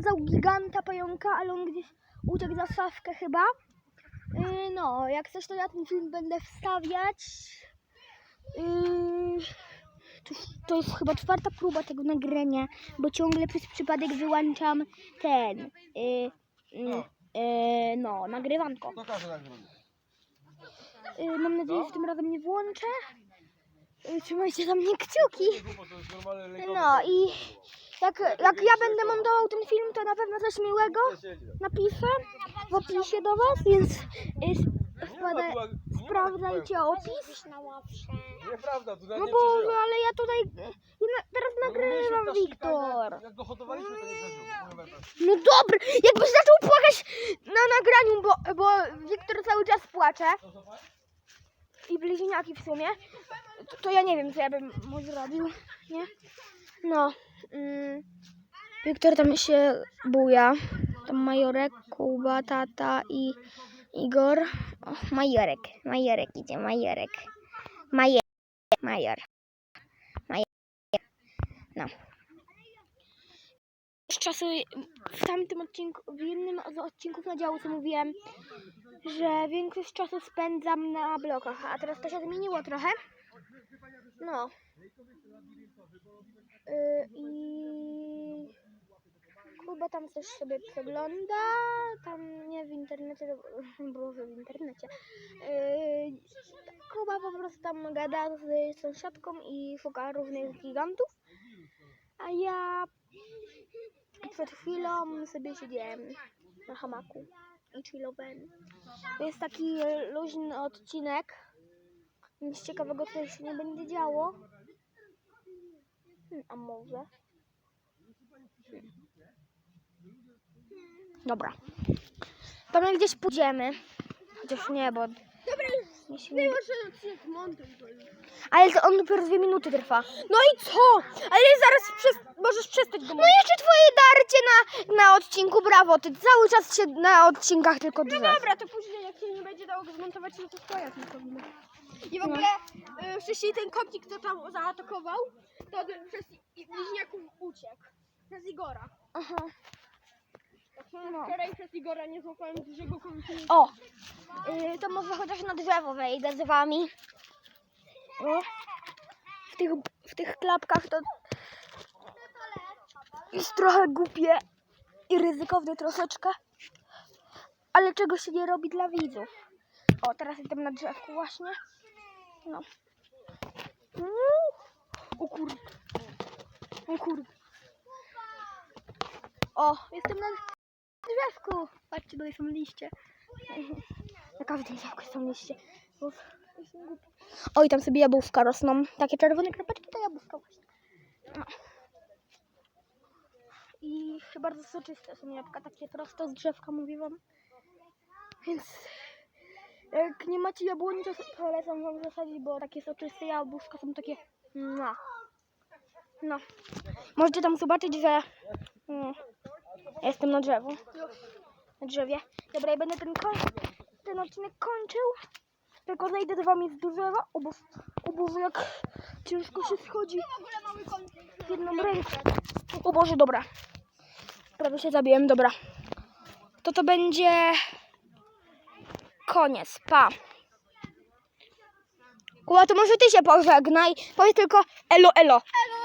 pokazał giganta pająka, ale on gdzieś uciekł za szafkę chyba. Yy, no, jak coś to ja ten film będę wstawiać. Yy, to, to jest chyba czwarta próba tego nagrania, bo ciągle przez przypadek wyłączam ten. Yy, yy, yy, no, nagrywanko. Pokażę. Yy, mam nadzieję, że tym razem nie włączę. Yy, trzymajcie za mnie kciuki. No i jak, jak ja będę montował ten film, to na pewno coś miłego napiszę w opisie do Was, więc wpada, sprawdzajcie opis. Nieprawda, tu No przeżyła. ale ja tutaj ja teraz No, nagrywam, Wiktor. Jak, jak go hodowaliśmy, to nie przeżył. No dobra, jakbyś zaczął płakać na nagraniu, bo, bo Wiktor cały czas płacze. I bliźniaki w sumie. To, to ja nie wiem, co ja bym mu zrobił, nie? No. Mm, Wiktor tam się buja. Tam Majorek, Kuba, tata i Igor. Majorek, Majorek idzie, Majorek. Major, Major. Major. No. Z czasu w tamtym odcinku, w jednym z odcinków na działu, co mówiłem, że większość czasu spędzam na blokach, a teraz to się zmieniło trochę. No. Kuba tam coś sobie przegląda, tam nie w internecie, bo w internecie. Yy, Kuba po prostu tam gada z sąsiadką i szuka różnych gigantów, a ja przed chwilą sobie siedziałem na hamaku i chillowałem. Jest taki luźny odcinek. Nic ciekawego tutaj się nie będzie działo. Hmm, a może? Hmm. Dobra. To my gdzieś pójdziemy. Chociaż nie, bo... Dobra, już nie odcinek montuj go już. Ale to on dopiero dwie minuty trwa. No i co? Ale zaraz przez... możesz przestać go No jeszcze twoje darcie na, na odcinku, brawo. Ty cały czas się na odcinkach tylko No drzesz. dobra, to później jak się nie będzie dało go zmontować, no to twoja tylko wina. I w ogóle y, wcześniej ten kopnik, kto tam zaatakował, to ten przez i- bliźniaków uciekł. Przez Igora. Aha. No. Wczoraj przez Igora nie złapałem dużego komika. O! Y, to może chociaż na drzewo wejdę z wami. O. W tych, w tych klapkach to jest trochę głupie i ryzykowne troszeczkę. Ale czego się nie robi dla widzów. O, teraz jestem na drzewku właśnie. No. O kurde. O kurde. O, jestem na drzewku. Patrzcie, tutaj są liście. Na każdym drzewku są liście. Uf. Oj, tam sobie jabłuszka rosną. Takie czerwone kropeczki to jabłuszka właśnie. No. I bardzo soczyste są jabłka, takie prosto z drzewka, mówię wam. Więc jak nie macie jabłoni, to polecam wam zasadzić, bo takie soczyste jabłuszka są takie... No. No. Możecie tam zobaczyć, że... Jestem na drzewu na drzewie. Dobra, ja będę ten, ten odcinek kończył. Tylko zejdę z wami z drzewa. O Boże, o Boże, jak ciężko się schodzi w jedną rękę. O Boże, dobra. Prawie się zabiłem, dobra. To to będzie koniec. Pa. Kuba, to może ty się pożegnaj. Powiedz tylko elo, elo. Elo,